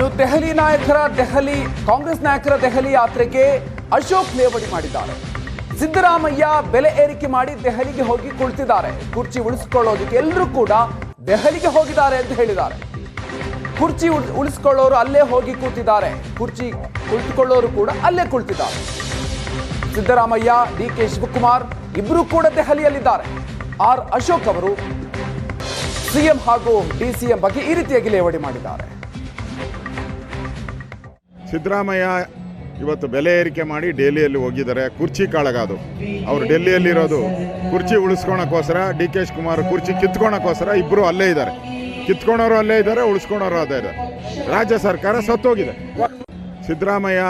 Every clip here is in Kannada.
ಇನ್ನು ದೆಹಲಿ ನಾಯಕರ ದೆಹಲಿ, ಕಾಂಗ್ರೆಸ್ ನಾಯಕರ ದೆಹಲಿ ಯಾತ್ರೆಗೆ ಅಶೋಕ್ ಲೇವಡಿ ಮಾಡಿದ್ದಾರೆ. ಸಿದ್ದರಾಮಯ್ಯ ಬೆಲೆ ಏರಿಕೆ ಮಾಡಿ ದೆಹಲಿಗೆ ಹೋಗಿ ಕುಳಿತಿದ್ದಾರೆ. ಕುರ್ಚಿ ಉಳಿಸಿಕೊಳ್ಳೋದಕ್ಕೆ ಎಲ್ಲರೂ ಕೂಡ ದೆಹಲಿಗೆ ಹೋಗಿದ್ದಾರೆ ಅಂತ ಹೇಳಿದ್ದಾರೆ. ಕುರ್ಚಿ ಉಳ್- ಉಳಿಸ್ಕೊಳ್ಳೋರು ಅಲ್ಲೇ ಹೋಗಿ ಕೂತಿದ್ದಾರೆ. ಕುರ್ಚಿ ಕುಳಿತುಕೊಳ್ಳೋರು ಕೂಡ ಅಲ್ಲೇ ಕುಳಿತಿದ್ದಾರೆ. ಸಿದ್ದರಾಮಯ್ಯ, ಡಿ ಕೆ ಶಿವಕುಮಾರ್ ಇಬ್ಬರು ಕೂಡ ದೆಹಲಿಯಲ್ಲಿದ್ದಾರೆ. ಆರ್ ಅಶೋಕ್ ಅವರು ಸಿಎಂ ಹಾಗೂ ಡಿಸಿಎಂ ಬಗ್ಗೆ ಈ ರೀತಿಯಾಗಿ ಲೇವಡಿ ಮಾಡಿದ್ದಾರೆ. ಸಿದ್ದರಾಮಯ್ಯ ಇವತ್ತು ಬೆಲೆ ಏರಿಕೆ ಮಾಡಿ ಡೆಲ್ಲಿಯಲ್ಲಿ ಹೋಗಿದ್ದಾರೆ. ಕುರ್ಚಿ ಕಾಳಗಾದು. ಅವರು ಡೆಲ್ಲಿಯಲ್ಲಿರೋದು ಕುರ್ಚಿ ಉಳಿಸ್ಕೊಳಕ್ಕೋಸ್ಕರ ಡಿ ಕೆ ಶಿವಕುಮಾರ್ ಕುರ್ಚಿ ಕಿತ್ಕೊಳಕ್ಕೋಸ್ಕರ ಇಬ್ಬರು ಅಲ್ಲೇ ಇದ್ದಾರೆ. ಕಿತ್ಕೊಳೋರು ಅಲ್ಲೇ ಇದ್ದಾರೆ, ಉಳಿಸ್ಕೊಳೋರು ಅದೇ ಇದೆ. ರಾಜ್ಯ ಸರ್ಕಾರ ಸತ್ತೋಗಿದೆ. ಸಿದ್ದರಾಮಯ್ಯ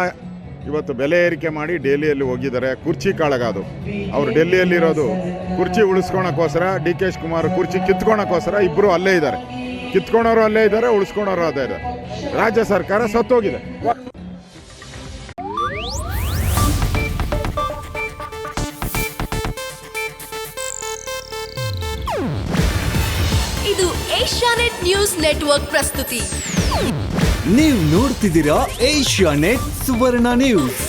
ಇವತ್ತು ಬೆಲೆ ಏರಿಕೆ ಮಾಡಿ ಡೆಲ್ಲಿಯಲ್ಲಿ ಹೋಗಿದ್ದಾರೆ. ಕುರ್ಚಿ ಕಾಳಗಾದು. ಅವರು ಡೆಲ್ಲಿಯಲ್ಲಿರೋದು ಕುರ್ಚಿ ಉಳಿಸ್ಕೊಳಕ್ಕೋಸ್ಕರ ಡಿ ಕೆ ಶಿವಕುಮಾರ್ ಕುರ್ಚಿ ಕಿತ್ಕೊಳಕ್ಕೋಸ್ಕರ ಇಬ್ಬರು ಅಲ್ಲೇ ಇದ್ದಾರೆ. ಕಿತ್ಕೊಳೋರು ಅಲ್ಲೇ ಇದ್ದಾರೆ ಉಳಿಸ್ಕೊಳೋರು ಅದೇ ಇದೆ ರಾಜ್ಯ ಸರ್ಕಾರ ಸತ್ತೋಗಿದೆ. ಇದು ಏಷ್ಯಾನೆಟ್ ನ್ಯೂಸ್ ನೆಟ್ವರ್ಕ್ ಪ್ರಸ್ತುತಿ. ನೀವು ನೋಡ್ತಿದ್ದೀರಾ ಏಷ್ಯಾ ನೆಟ್ ಸುವರ್ಣ ನ್ಯೂಸ್.